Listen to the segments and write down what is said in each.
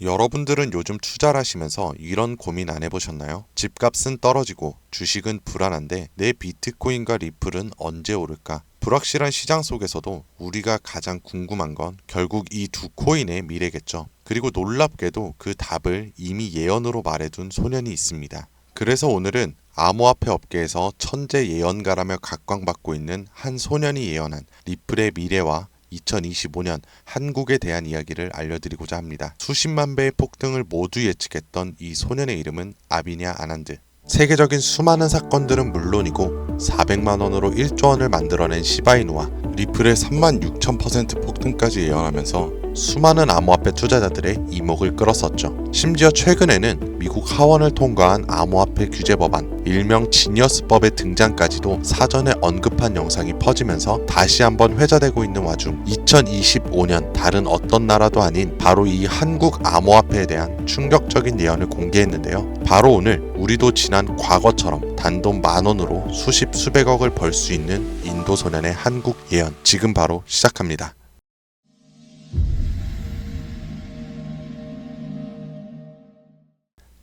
여러분들은 요즘 투자를 하시면서 이런 고민 안 해보셨나요? 집값은 떨어지고 주식은 불안한데 내 비트코인과 리플은 언제 오를까? 불확실한 시장 속에서도 우리가 가장 궁금한 건 결국 이 두 코인의 미래겠죠. 그리고 놀랍게도 그 답을 이미 예언으로 말해둔 소년이 있습니다. 그래서 오늘은 암호화폐 업계에서 천재 예언가라며 각광받고 있는 한 소년이 예언한 리플의 미래와 2025년 한국에 대한 이야기를 알려드리고자 합니다. 수십만 배의 폭등을 모두 예측했던 이 소년의 이름은 아비냐 아난드. 세계적인 수많은 사건들은 물론이고 400만 원으로 1조 원을 만들어낸 시바이누와 리플의 3만 6천% 폭등까지 예언하면서 수많은 암호화폐 투자자들의 이목을 끌었었죠. 심지어 최근에는 미국 하원을 통과한 암호화폐 규제 법안, 일명 지니어스법의 등장까지도 사전에 언급한 영상이 퍼지면서 다시 한번 회자되고 있는 와중 2025년 다른 어떤 나라도 아닌 바로 이 한국 암호화폐에 대한 충격적인 예언을 공개했는데요. 바로 오늘 우리도 지난 과거처럼 단돈 만 원으로 수십 수백억을 벌 수 있는 인도 소년의 한국 예언 지금 바로 시작합니다.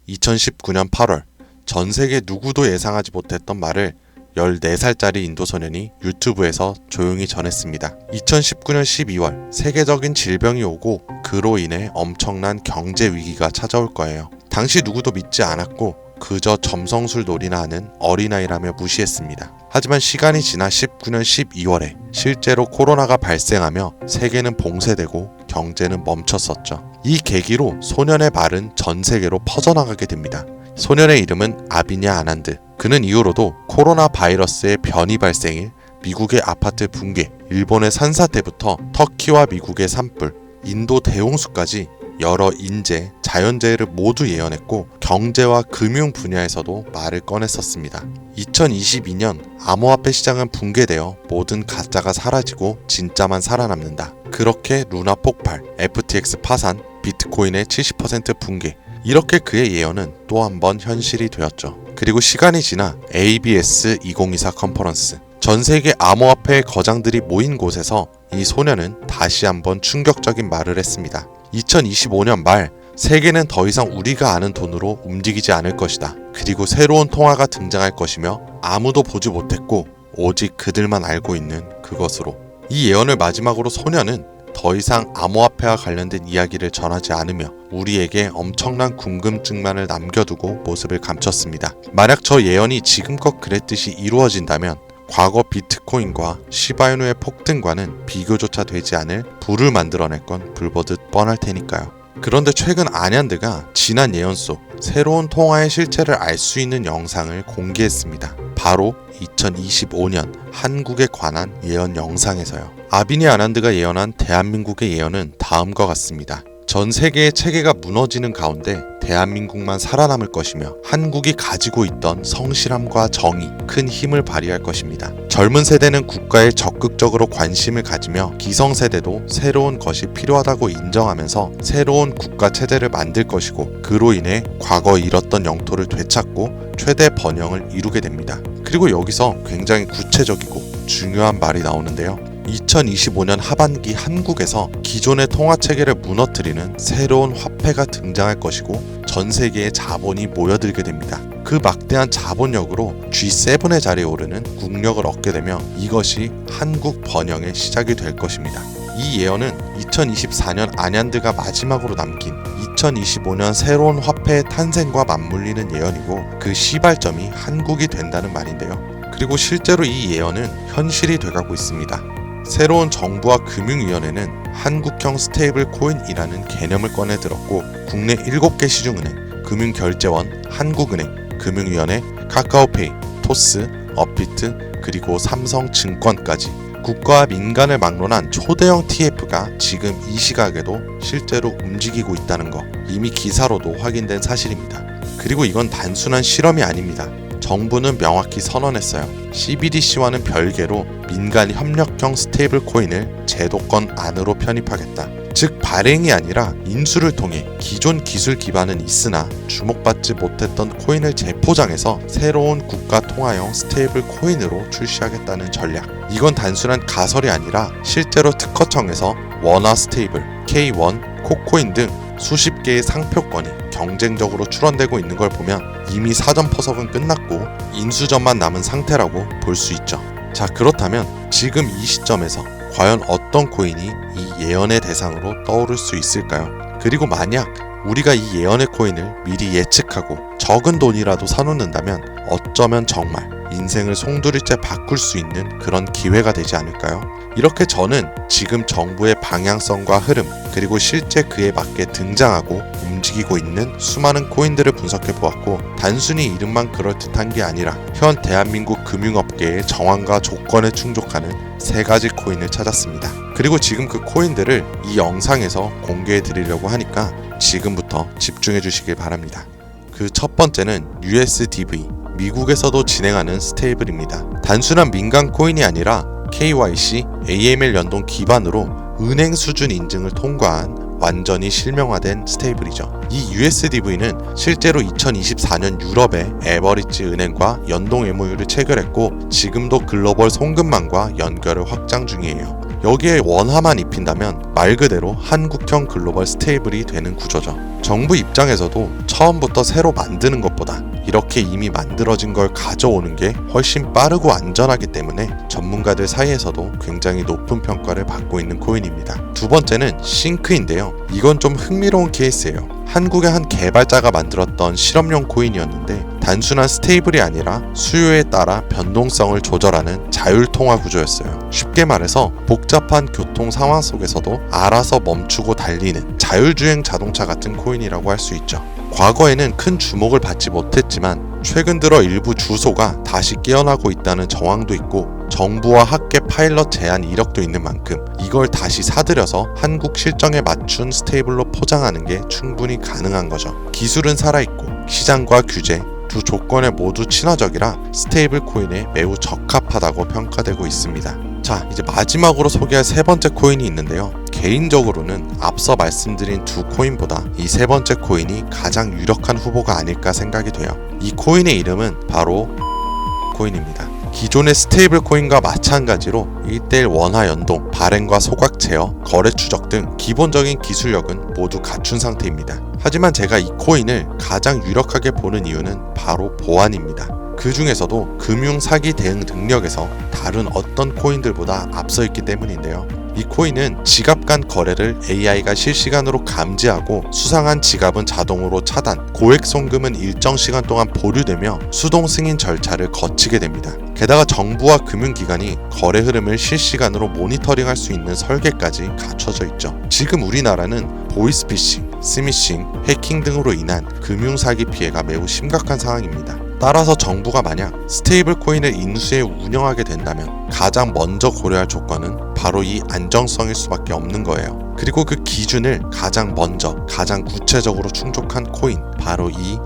2019년 8월 전 세계 누구도 예상하지 못했던 말을 14살짜리 인도 소년이 유튜브에서 조용히 전했습니다. 2019년 12월 세계적인 질병이 오고 그로 인해 엄청난 경제 위기가 찾아올 거예요. 당시 누구도 믿지 않았고 그저 점성술 놀이나 하는 어린아이라며 무시했습니다. 하지만 시간이 지나 19년 12월에 실제로 코로나가 발생하며 세계는 봉쇄되고 경제는 멈췄었죠. 이 계기로 소년의 말은 전 세계로 퍼져나가게 됩니다. 소년의 이름은 아비냐 아난드. 그는 이후로도 코로나 바이러스의 변이 발생일, 미국의 아파트 붕괴, 일본의 산사태부터 터키와 미국의 산불, 인도 대홍수까지 여러 인재, 자연재해를 모두 예언했고 경제와 금융 분야에서도 말을 꺼냈었습니다. 2022년 암호화폐 시장은 붕괴되어 모든 가짜가 사라지고 진짜만 살아남는다. 그렇게 루나 폭발, FTX 파산, 비트코인의 70% 붕괴, 이렇게 그의 예언은 또 한 번 현실이 되었죠. 그리고 시간이 지나 ABS 2024 컨퍼런스, 전 세계 암호화폐 거장들이 모인 곳에서 이 소년은 다시 한번 충격적인 말을 했습니다. 2025년 말 세계는 더 이상 우리가 아는 돈으로 움직이지 않을 것이다. 그리고 새로운 통화가 등장할 것이며 아무도 보지 못했고 오직 그들만 알고 있는 그것으로. 이 예언을 마지막으로 소년은 더 이상 암호화폐와 관련된 이야기를 전하지 않으며 우리에게 엄청난 궁금증만을 남겨두고 모습을 감췄습니다. 만약 저 예언이 지금껏 그랬듯이 이루어진다면 과거 비트코인과 시바이누의 폭등과는 비교조차 되지 않을 불을 만들어낼 건 불보듯 뻔할 테니까요. 그런데 최근 아냔드가 지난 예언 속 새로운 통화의 실체를 알 수 있는 영상을 공개했습니다. 바로 2025년 한국에 관한 예언 영상에서요. 아비니 아난드가 예언한 대한민국의 예언은 다음과 같습니다. 전 세계의 체계가 무너지는 가운데 대한민국만 살아남을 것이며 한국이 가지고 있던 성실함과 정의, 큰 힘을 발휘할 것입니다. 젊은 세대는 국가에 적극적으로 관심을 가지며 기성세대도 새로운 것이 필요하다고 인정하면서 새로운 국가 체제를 만들 것이고 그로 인해 과거 잃었던 영토를 되찾고 최대 번영을 이루게 됩니다. 그리고 여기서 굉장히 구체적이고 중요한 말이 나오는데요. 2025년 하반기 한국에서 기존의 통화 체계를 무너뜨리는 새로운 화폐가 등장할 것이고 전 세계의 자본이 모여들게 됩니다. 그 막대한 자본력으로 G7의 자리에 오르는 국력을 얻게 되며 이것이 한국 번영의 시작이 될 것입니다. 이 예언은 2024년 아냔드가 마지막으로 남긴 2025년 새로운 화폐의 탄생과 맞물리는 예언이고 그 시발점이 한국이 된다는 말인데요. 그리고 실제로 이 예언은 현실이 돼가고 있습니다. 새로운 정부와 금융위원회는 한국형 스테이블 코인이라는 개념을 꺼내 들었고 국내 7개 시중은행, 금융결제원, 한국은행, 금융위원회, 카카오페이, 토스, 어피트, 그리고 삼성증권까지 국가와 민간을 막론한 초대형 TF가 지금 이 시각에도 실제로 움직이고 있다는 거 이미 기사로도 확인된 사실입니다. 그리고 이건 단순한 실험이 아닙니다. 정부는 명확히 선언했어요. CBDC와는 별개로 민간 협력형 스테이블 코인을 제도권 안으로 편입하겠다. 즉 발행이 아니라 인수를 통해 기존 기술 기반은 있으나 주목받지 못했던 코인을 재포장해서 새로운 국가 통화형 스테이블 코인으로 출시하겠다는 전략. 이건 단순한 가설이 아니라 실제로 특허청에서 원화 스테이블, K1, 코코인 등 수십 개의 상표권이 경쟁적으로 출원되고 있는 걸 보면 이미 사전 포석은 끝났고 인수전만 남은 상태라고 볼 수 있죠. 자, 그렇다면 지금 이 시점에서 과연 어떤 코인이 이 예언의 대상으로 떠오를 수 있을까요? 그리고 만약 우리가 이 예언의 코인을 미리 예측하고 적은 돈이라도 사놓는다면 어쩌면 정말 인생을 송두리째 바꿀 수 있는 그런 기회가 되지 않을까요? 이렇게 저는 지금 정부의 방향성과 흐름 그리고 실제 그에 맞게 등장하고 움직이고 있는 수많은 코인들을 분석해 보았고 단순히 이름만 그럴듯한 게 아니라 현 대한민국 금융업계의 정황과 조건에 충족하는 세 가지 코인을 찾았습니다. 그리고 지금 그 코인들을 이 영상에서 공개해 드리려고 하니까 지금부터 집중해 주시길 바랍니다. 그 첫 번째는 USDV 미국에서도 진행하는 스테이블입니다. 단순한 민간 코인이 아니라 KYC, AML 연동 기반으로 은행 수준 인증을 통과한 완전히 실명화된 스테이블이죠. 이 USDV는 실제로 2024년 유럽의 에버리지 은행과 연동 MOU를 체결했고 지금도 글로벌 송금망과 연결을 확장 중이에요. 여기에 원화만 입힌다면 말 그대로 한국형 글로벌 스테이블이 되는 구조죠. 정부 입장에서도 처음부터 새로 만드는 것보다 이렇게 이미 만들어진 걸 가져오는 게 훨씬 빠르고 안전하기 때문에 전문가들 사이에서도 굉장히 높은 평가를 받고 있는 코인입니다. 두 번째는 싱크인데요. 이건 좀 흥미로운 케이스예요. 한국의 한 개발자가 만들었던 실험용 코인이었는데 단순한 스테이블이 아니라 수요에 따라 변동성을 조절하는 자율통화 구조였어요. 쉽게 말해서 복잡한 교통 상황 속에서도 알아서 멈추고 달리는 자율주행 자동차 같은 코인이라고 할 수 있죠. 과거에는 큰 주목을 받지 못했지만 최근 들어 일부 주소가 다시 깨어나고 있다는 정황도 있고 정부와 학계 파일럿 제한 이력도 있는 만큼 이걸 다시 사들여서 한국 실정에 맞춘 스테이블로 포장하는 게 충분히 가능한 거죠. 기술은 살아있고 시장과 규제 두 조건에 모두 친화적이라 스테이블 코인에 매우 적합하다고 평가되고 있습니다. 자, 이제 마지막으로 소개할 세 번째 코인이 있는데요. 개인적으로는 앞서 말씀드린 두 코인보다 이 세 번째 코인이 가장 유력한 후보가 아닐까 생각이 돼요. 이 코인의 이름은 바로 코인입니다. 기존의 스테이블 코인과 마찬가지로 1대1 원화 연동, 발행과 소각 제어, 거래 추적 등 기본적인 기술력은 모두 갖춘 상태입니다. 하지만 제가 이 코인을 가장 유력하게 보는 이유는 바로 보안입니다. 그 중에서도 금융 사기 대응 능력에서 다른 어떤 코인들보다 앞서 있기 때문인데요. 이 코인은 지갑 간 거래를 AI가 실시간으로 감지하고 수상한 지갑은 자동으로 차단, 고액 송금은 일정 시간 동안 보류되며 수동 승인 절차를 거치게 됩니다. 게다가 정부와 금융기관이 거래 흐름을 실시간으로 모니터링할 수 있는 설계까지 갖춰져 있죠. 지금 우리나라는 보이스피싱, 스미싱, 해킹 등으로 인한 금융사기 피해가 매우 심각한 상황입니다. 따라서 정부가 만약 스테이블 코인을 인수해 운영하게 된다면 가장 먼저 고려할 조건은 바로 이 안정성일 수밖에 없는 거예요. 그리고 그 기준을 가장 먼저, 가장 구체적으로 충족한 코인, 바로 이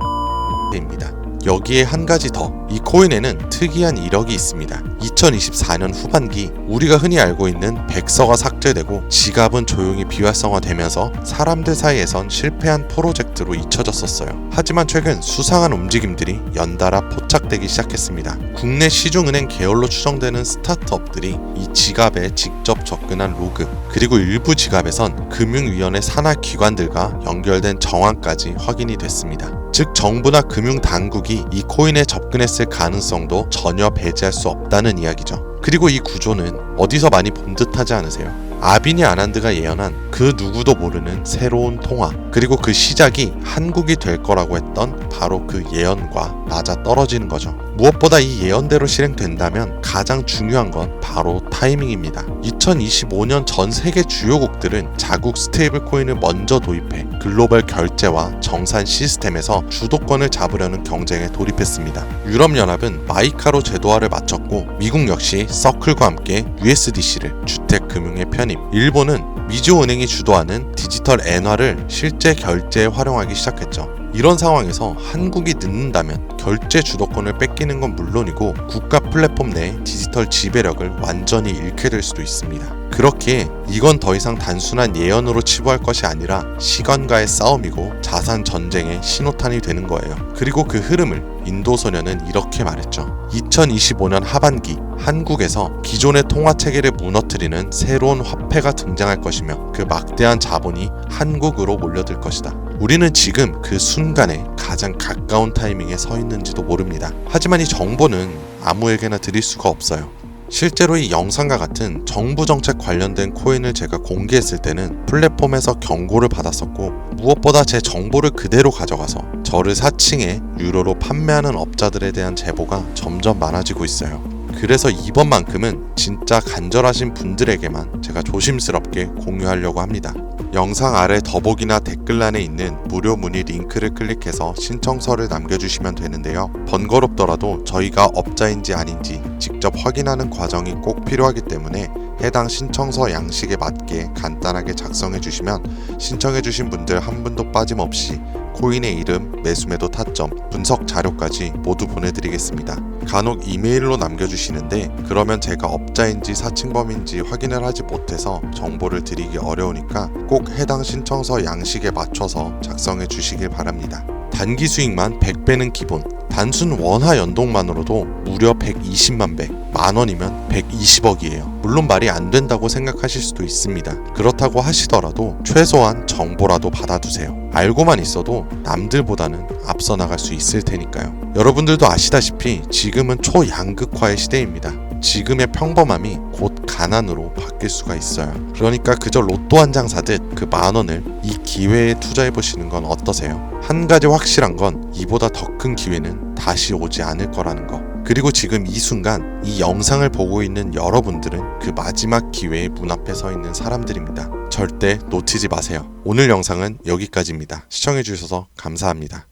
입니다. 여기에 한 가지 더, 이 코인에는 특이한 이력이 있습니다. 2024년 후반기 우리가 흔히 알고 있는 백서가 삭제되고 지갑은 조용히 비활성화되면서 사람들 사이에선 실패한 프로젝트로 잊혀졌었어요. 하지만 최근 수상한 움직임들이 연달아 포착되기 시작했습니다. 국내 시중은행 계열로 추정되는 스타트업들이 이 지갑에 직접 접근한 로그 그리고 일부 지갑에선 금융위원회 산하 기관들과 연결된 정황까지 확인이 됐습니다. 즉 정부나 금융 당국이 이 코인에 접근했을 가능성도 전혀 배제할 수 없다는 이야기죠. 그리고 이 구조는 어디서 많이 본 듯하지 않으세요? 아비니 아난드가 예언한 그 누구도 모르는 새로운 통화 그리고 그 시작이 한국이 될 거라고 했던 바로 그 예언과 맞아 떨어지는 거죠. 무엇보다 이 예언대로 실행된다면 가장 중요한 건 바로 타이밍입니다. 2025년 전 세계 주요국들은 자국 스테이블 코인을 먼저 도입해 글로벌 결제와 정산 시스템에서 주도권을 잡으려는 경쟁에 돌입했습니다. 유럽연합은 마이카로 제도화를 마쳤고 미국 역시 서클과 함께 USDC를 주택 금융에 편입. 일본은 미주은행이 주도하는 디지털 엔화를 실제 결제에 활용하기 시작했죠. 이런 상황에서 한국이 늦는다면 결제 주도권을 뺏기는 건 물론이고 국가 플랫폼 내 디지털 지배력을 완전히 잃게 될 수도 있습니다. 그렇게 이건 더 이상 단순한 예언으로 치부할 것이 아니라 시간과의 싸움이고 자산 전쟁의 신호탄이 되는 거예요. 그리고 그 흐름을 인도 소녀는 이렇게 말했죠. 2025년 하반기 한국에서 기존의 통화 체계를 무너뜨리는 새로운 화폐가 등장할 것이며 그 막대한 자본이 한국으로 몰려들 것이다. 우리는 지금 그 순간에 가장 가까운 타이밍에 서 있는지도 모릅니다. 하지만 이 정보는 아무에게나 드릴 수가 없어요. 실제로 이 영상과 같은 정부 정책 관련된 코인을 제가 공개했을 때는 플랫폼에서 경고를 받았었고 무엇보다 제 정보를 그대로 가져가서 저를 사칭해 유로로 판매하는 업자들에 대한 제보가 점점 많아지고 있어요. 그래서 이번만큼은 진짜 간절하신 분들에게만 제가 조심스럽게 공유하려고 합니다. 영상 아래 더보기나 댓글란에 있는 무료 문의 링크를 클릭해서 신청서를 남겨주시면 되는데요. 번거롭더라도 저희가 업자인지 아닌지 직접 확인하는 과정이 꼭 필요하기 때문에 해당 신청서 양식에 맞게 간단하게 작성해 주시면 신청해 주신 분들 한 분도 빠짐없이 코인의 이름, 매수매도 타점, 분석 자료까지 모두 보내드리겠습니다. 간혹 이메일로 남겨주시는데 그러면 제가 업자인지 사칭범인지 확인을 하지 못해서 정보를 드리기 어려우니까 꼭 해당 신청서 양식에 맞춰서 작성해 주시길 바랍니다. 단기 수익만 100배는 기본. 단순 원화 연동만으로도 무려 120만 배, 만 원이면 120억이에요. 물론 말이 안 된다고 생각하실 수도 있습니다. 그렇다고 하시더라도 최소한 정보라도 받아두세요. 알고만 있어도 남들보다는 앞서 나갈 수 있을 테니까요. 여러분들도 아시다시피 지금은 초양극화의 시대입니다. 지금의 평범함이 곧 가난으로 바뀔 수가 있어요. 그러니까 그저 로또 한 장 사듯 그 만 원을 이 기회에 투자해 보시는 건 어떠세요? 한 가지 확실한 건 이보다 더 큰 기회는 다시 오지 않을 거라는 거. 그리고 지금 이 순간 이 영상을 보고 있는 여러분들은 그 마지막 기회의 문 앞에 서 있는 사람들입니다. 절대 놓치지 마세요. 오늘 영상은 여기까지입니다. 시청해 주셔서 감사합니다.